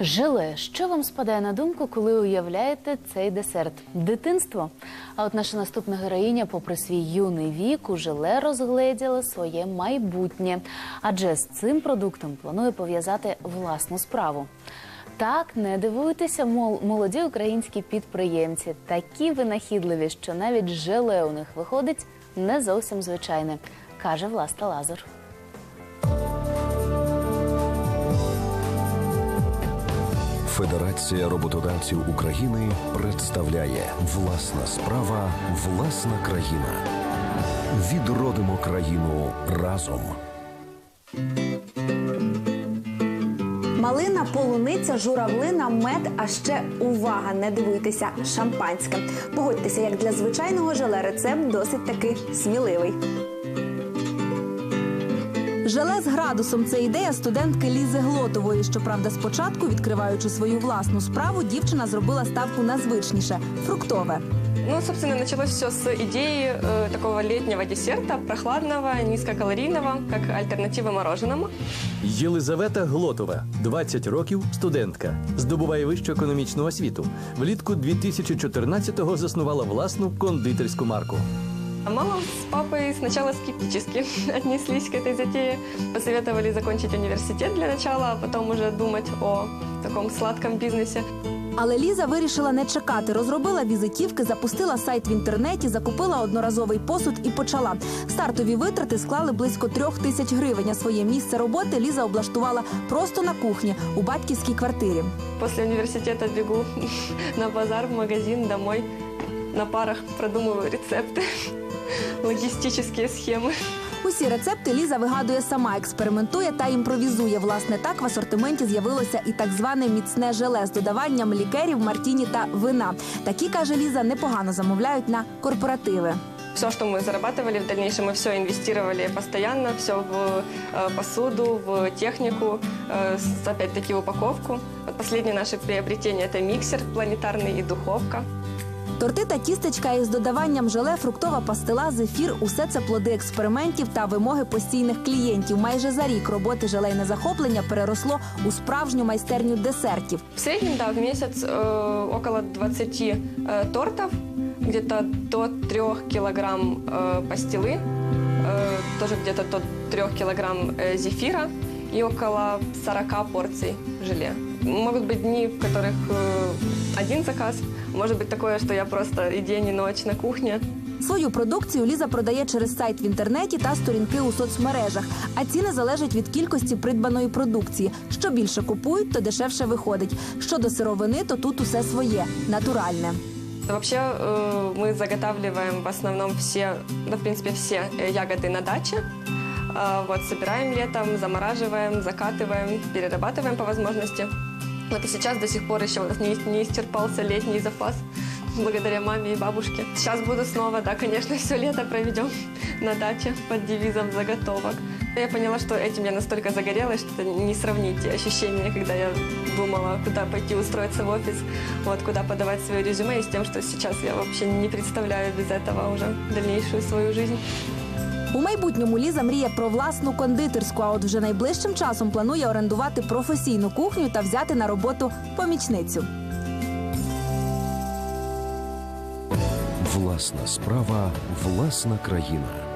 Желе, що вам спадає на думку, коли уявляєте цей десерт? Дитинство. А от наша наступна героїня, попри свій юний вік, у желе розгледіла своє майбутнє, адже з цим продуктом планує пов'язати власну справу. Так, не дивуйтеся, мол, молоді українські підприємці, такі винахідливі, що навіть желе у них виходить не зовсім звичайне, каже Власта Лазур. Федерація роботодавців України представляє власна справа, власна країна. Відродимо країну разом. Малина, полуниця, журавлина, мед, а ще увага, не дивуйтеся, шампанське. Погодьтеся, як для звичайного желе рецепт досить таки сміливий. Желе з градусом це ідея студентки Лізи Глотової. Щоправда, спочатку, відкриваючи свою власну справу, дівчина зробила ставку на звичніше фруктове. Ну, собственно, началось все с идеи э, такого летнего десерта, прохладного, низкокалорийного, как альтернатива мороженому. Єлизавета Глотова, 20 років, студентка, здобуває вищу економічну освіту. Влітку 2014-го заснувала власну кондитерську марку. А мама с папой сначала скептически отнеслись к этой затее. Посоветовали закончить университет для начала, а потом уже думать о таком сладком бизнесе. Але Ліза вирішила не чекати. Розробила візитівки, запустила сайт в інтернеті, закупила одноразовий посуд і почала. Стартові витрати склали близько трьох тисяч гривень. А своє місце роботи Ліза облаштувала просто на кухні у батьківській квартирі. После университета бегу на базар, в магазин, домой На парах продумываю рецепты, логистические схемы. Усі рецепти Ліза вигадує сама, експериментує та імпровізує. Власне, так в асортименті з'явилося і так зване міцне желе з додаванням лікерів, мартіні та вина. Такі каже Ліза, непогано замовляють на корпоративи. Все, что мы зарабатывали в дальнейшем, мы все инвестировали постоянно, все в э, посуду, в технику, э, с- опять-таки в упаковку. Вот последнее наше приобретение – это миксер планетарный и духовка. Торти та тістечка із додаванням желе, фруктова пастила, зефір – усе це плоди експериментів та вимоги постійних клієнтів. Майже за рік роботи желейне захоплення переросло у справжню майстерню десертів. В среднем, да, в месяц э, около 20 э, тортов, где-то до 3 килограмм э, пастилы, э, тоже где-то до 3 килограмм э, зефира и около 40 порций желе. Могут быть дни, в которых э, один заказ, может быть такое, что я просто и день, и ночь на кухне. Свою продукцію Ліза продає через сайт в інтернеті та сторінки у соцмережах. А ціни залежать від кількості придбаної продукції. Що більше купують, то дешевше виходить. Щодо сировини, то тут усе своє натуральне. Вообще э, мы заготавливаем в основном все, ну, в принципе, все э, ягоды на даче. А, Вот, собираем летом, замораживаем, закатываем, перерабатываем по возможности. Вот и сейчас до сих пор еще у нас не, не исчерпался летний запас благодаря маме и бабушке. Сейчас буду снова, да, конечно, все лето проведем на даче под девизом заготовок. Я поняла, что этим я настолько загорелась, что не сравнить ощущения, когда я думала, куда пойти устроиться в офис, вот, куда подавать свое резюме, и с тем, что сейчас я вообще не представляю без этого уже дальнейшую свою жизнь. У майбутньому Ліза мріє про власну кондитерську, а от вже найближчим часом планує орендувати професійну кухню та взяти на роботу помічницю. Власна справа, власна країна.